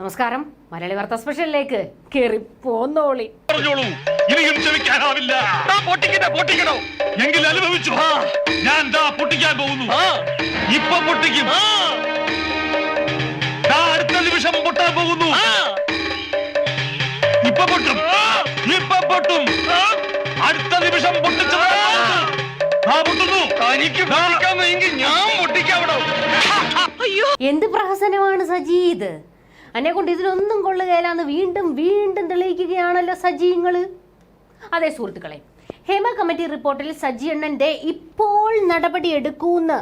നമസ്കാരം. മലയാളി വാർത്ത സ്പെഷ്യലിലേക്ക് കേറി പോന്നോളി. പറഞ്ഞോളൂ. ഇനിയും ക്ഷമിക്കാനാവില്ല. ദാ പൊട്ടിക്കട്ടെ പൊട്ടിക്കണോ? എങ്കിൽ അനുഭവിച്ചു ഞാൻ ദാ പൊട്ടിക്കാൻ പോകുന്നു. ഇപ്പൊ പൊട്ടിക്കും. ദാ അടുത്ത നിമിഷം പൊട്ടാൻ പോകുന്നു. ഇപ്പൊ പൊട്ടും. ഇപ്പൊ പൊട്ടും. അടുത്ത നിമിഷം പൊട്ടിച്ചു. ആ. പൊട്ടുന്നു. തനിക്ക് പൊട്ടിക്കാമെങ്കിൽ ഞാൻ പൊട്ടിക്കാവിടോ. എന്ത് പ്രഹസനമാണ് സജീദ് എന്നെ കൊണ്ട് ഇതിനൊന്നും കൊള്ളുകയില്ലാന്ന് വീണ്ടും വീണ്ടും തെളിയിക്കുകയാണല്ലോ സജീങ്ങൾ അതെ സുഹൃത്തുക്കളെ ഹേമ കമ്മിറ്റി റിപ്പോർട്ടിൽ സജി അണ്ണന്റെ ഇപ്പോൾ നടപടി എടുക്കൂന്ന്.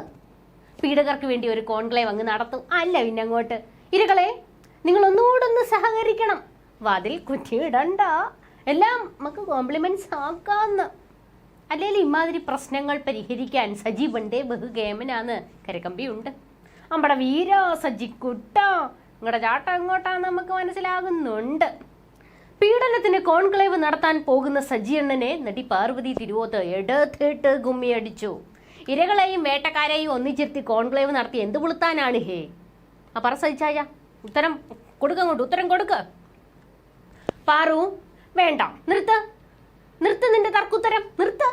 പീഡകർക്ക് വേണ്ടി ഒരു കോൺക്ലേവ് അങ്ങ് നടത്തും. അല്ല പിന്നെ അങ്ങോട്ട്. ഇരകളെ നിങ്ങൾ ഒന്നുകൂടൊന്ന് സഹകരിക്കണം. വാതിൽ കുറ്റിയിടണ്ട. എല്ലാം നമുക്ക് കോംപ്ലിമെന്റ്സ് ആക്കാന്ന്. അല്ലെങ്കിൽ ഇമാതിരി പ്രശ്നങ്ങൾ പരിഹരിക്കാൻ സജി ബണ്ടേ ബഹുഗേമനാന്ന് കരകമ്പിയുണ്ട്. നമ്മുടെ വീര സജി സജിക്കുട്ട നിങ്ങളുടെ ചാട്ടം എങ്ങോട്ടാന്ന് നമുക്ക് മനസ്സിലാകുന്നുണ്ട്. പീഡനത്തിന് കോൺക്ലേവ് നടത്താൻ പോകുന്ന സജിയണ്ണനെ നടി പാർവതി തിരുവോത്ത് എടുത്തിട്ട് ഗുമ്മിയടിച്ചു. ഇരകളെയും വേട്ടക്കാരെയും ഒന്നിച്ചിരുത്തി കോൺക്ലേവ് നടത്തി എന്ത് പുളുത്താനാണ് ഹേ? ആ പറ സജിച്ചായ ഉത്തരം കൊടുക്കങ്ങോട്ട് ഉത്തരം കൊടുക്ക. പാറു വേണ്ട നിർത്ത്. നിർത്ത് നിന്റെ തർക്കുത്തരം നിർത്ത്.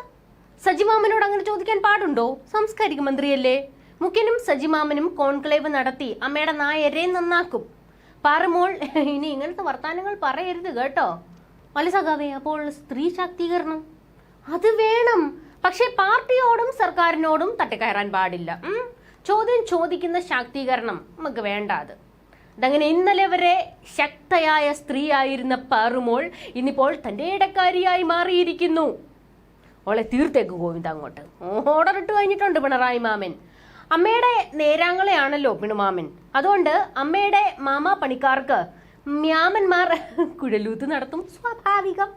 സജിമാമനോട് അങ്ങനെ ചോദിക്കാൻ പാടുണ്ടോ? സാംസ്കാരിക മന്ത്രിയല്ലേ. മുഖ്യനും സജിമാമനും കോൺക്ലേവ് നടത്തി അമ്മയുടെ നായരെ നന്നാക്കും. പാറുമോൾ ഇനി ഇങ്ങനത്തെ വർത്തമാനങ്ങൾ പറയരുത് കേട്ടോ. അല്ല സഖാവേ അപ്പോൾ സ്ത്രീ ശാക്തീകരണം? അത് വേണം. പക്ഷേ പാർട്ടിയോടും സർക്കാരിനോടും തട്ടിക്കയറാൻ പാടില്ല. ചോദ്യം ചോദിക്കുന്ന ശാക്തീകരണം നമുക്ക് വേണ്ട അത്. അതങ്ങനെ ഇന്നലെ വരെ ശക്തയായ സ്ത്രീ ആയിരുന്ന പാറുമോൾ ഇന്നിപ്പോൾ തന്റെ ഇടക്കാരിയായി മാറിയിരിക്കുന്നു. ഓളെ തീർത്തേക്ക് ഗോവിന്ദ അങ്ങോട്ട്. ഓർഡർ ഇട്ട് കഴിഞ്ഞിട്ടുണ്ട് പിണറായി മാമൻ. അമ്മയുടെ നേരാങ്ങളെയാണല്ലോ പിണുമാമൻ. അതുകൊണ്ട് അമ്മയുടെ മാമ പണിക്കാർക്ക് മ്യാമന്മാർ കുഴലൂത്ത് നടത്തും സ്വാഭാവികം.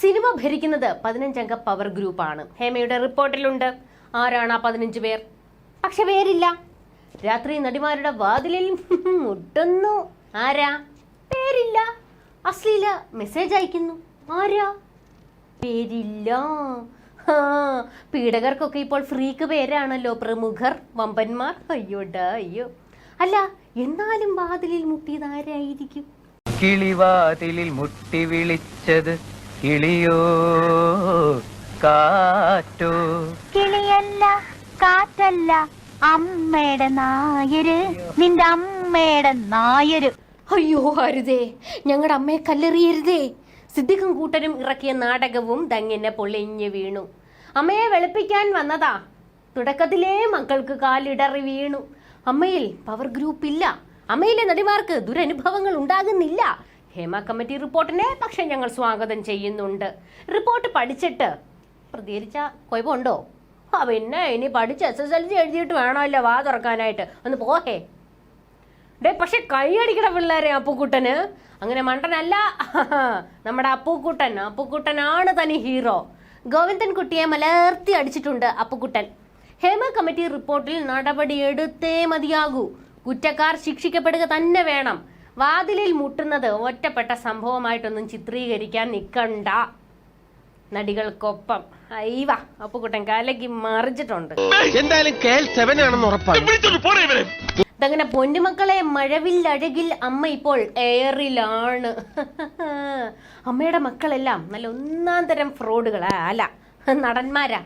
സിനിമ ഭരിക്കുന്നത് പതിനഞ്ചംഗ പവർ ഗ്രൂപ്പാണ് ഹേമയുടെ റിപ്പോർട്ടിലുണ്ട്. ആരാണ് ആ പതിനഞ്ച് പേർ? പക്ഷെ പേരില്ല. രാത്രി നടിമാരുടെ വാതിലിൽ മുട്ടുന്നു. ആരാ? പേരില്ല. അശ്ലീല മെസ്സേജ് അയക്കുന്നു. ആരാ? പേരില്ല. പീഡകർക്കൊക്കെ ഇപ്പോൾ ഫ്രീക്ക് പേരാണല്ലോ പ്രമുഖർ വമ്പന്മാർ. അയ്യോടാ അയ്യോ. അല്ല എന്നാലും വാതിലിൽ മുട്ടിയത് ആരായിരിക്കും? കിളിവാതിലിൽ മുട്ടി വിളിച്ചത് കിളിയോ കാറ്റോ? കിളിയല്ല കാറ്റല്ല അമ്മയുടെ നായര്. നിന്റെ അമ്മയുടെ നായര്. അയ്യോ അരുതേ ഞങ്ങളുടെ അമ്മയെ കല്ലെറിയരുതേ. സിദ്ദിഖും കൂട്ടരും ഇറക്കിയ നാടകവും ദങ്ങനെ പൊളിഞ്ഞു വീണു. അമ്മയെ വെളുപ്പിക്കാൻ വന്നതാ. തുടക്കത്തിലേ മക്കൾക്ക് കാലിടറി വീണു. അമ്മയിൽ പവർ ഗ്രൂപ്പ് ഇല്ല. അമ്മയിലെ നടിമാർക്ക് ദുരനുഭവങ്ങൾ ഉണ്ടാകുന്നില്ല. ഹേമ കമ്മിറ്റി റിപ്പോർട്ടിനെ പക്ഷെ ഞങ്ങൾ സ്വാഗതം ചെയ്യുന്നുണ്ട്. റിപ്പോർട്ട് പഠിച്ചിട്ട് പ്രതികരിച്ച കുഴപ്പമുണ്ടോ പിന്നെ ഇനി പഠിച്ച് എസ് എസ് എൽ സി എഴുതിയിട്ട് വേണമല്ലോ വാ തുറക്കാനായിട്ട്. ഒന്ന് പോഹേ ഡേ പക്ഷെ കൈയടിക്കണ പിള്ളേരെ അപ്പുക്കുട്ടന്? അങ്ങനെ മണ്ടനല്ല. നമ്മുടെ അപ്പുക്കുട്ടൻ അപ്പുക്കുട്ടനാണ് തനി ഹീറോ. ഗോവിന്ദൻ കുട്ടിയെ മലർത്തി അടിച്ചിട്ടുണ്ട് അപ്പുക്കുട്ടൻ. ഹേമ കമ്മിറ്റി റിപ്പോർട്ടിൽ നടപടി എടുത്തേ മതിയാകൂ. കുറ്റക്കാർ ശിക്ഷിക്കപ്പെടുക തന്നെ വേണം. വാതിലിൽ മുട്ടുന്നത് ഒറ്റപ്പെട്ട സംഭവമായിട്ടൊന്നും ചിത്രീകരിക്കാൻ നിൽക്കണ്ട നടികൾക്കൊപ്പം. അയ്യവ അപ്പുക്കുട്ടൻ കലക്കി മറിച്ചിട്ടുണ്ട്. എന്തായാലും കെ എൽ സെവൻ ആണെന്ന് ഉറപ്പാണ് ഇതങ്ങനെ പൊന്നുമക്കളെ മഴവില്ലഴകിൽ അമ്മ ഇപ്പോൾ എയറിലാണ്. അമ്മയുടെ മക്കളെല്ലാം നല്ല ഒന്നാം തരം ഫ്രോഡുകളാ അല്ല നടന്മാരാ.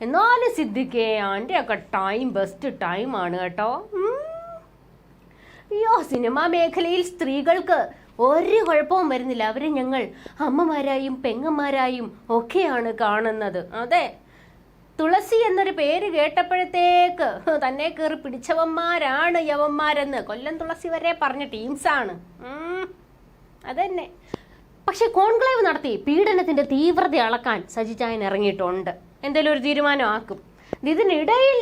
എന്നാലും സിദ്ധിക്കേ ആന്റെ ഒക്കെ ടൈം ബെസ്റ്റ് ടൈമാണ് കേട്ടോ. അയ്യോ സിനിമാ മേഖലയിൽ സ്ത്രീകൾക്ക് ഒരു കുഴപ്പവും വരുന്നില്ല. അവരെ ഞങ്ങൾ അമ്മമാരായും പെങ്ങന്മാരായും ഒക്കെയാണ് കാണുന്നത്. അതെ. തുളസി എന്നൊരു പേര് കേട്ടപ്പോഴത്തേക്ക് തന്നെ കയറി പിടിച്ചവന്മാരാണ് യവന്മാരെന്ന്. കൊല്ലം തുളസി വരെ പറഞ്ഞ ടീംസാണ് അതന്നെ. പക്ഷെ കോൺക്ലേവ് നടത്തി. പീഡനത്തിന്റെ തീവ്രത അളക്കാൻ സജിചായൻ ഇറങ്ങിയിട്ടുണ്ട്. എന്തെങ്കിലും ഒരു തീരുമാനം ആക്കും ഇതിനിടയിൽ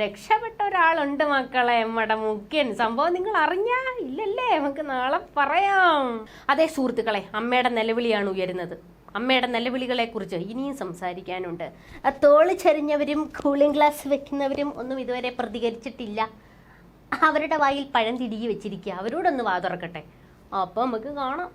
രക്ഷപ്പെട്ട ഒരാളുണ്ട് മക്കളെ നമ്മുടെ മുഖ്യൻ. സംഭവം നിങ്ങൾ അറിഞ്ഞാ? ഇല്ലല്ലേ? നമുക്ക് നാളെ പറയാം. അതേ സുഹൃത്തുക്കളെ അമ്മയുടെ നിലവിളിയാണ് ഉയരുന്നത്. അമ്മയുടെ നിലവിളികളെ കുറിച്ച് ഇനിയും സംസാരിക്കാനുണ്ട്. ആ തോൾ ചരിഞ്ഞവരും കൂളിംഗ് ഗ്ലാസ് വെക്കുന്നവരും ഒന്നും ഇതുവരെ പ്രതികരിച്ചിട്ടില്ല. അവരുടെ വായിൽ പഴം തിരികെ വെച്ചിരിക്കുക. അവരോടൊന്ന് വാതുറക്കട്ടെ. അപ്പൊ അപ്പം നമുക്ക് കാണാം.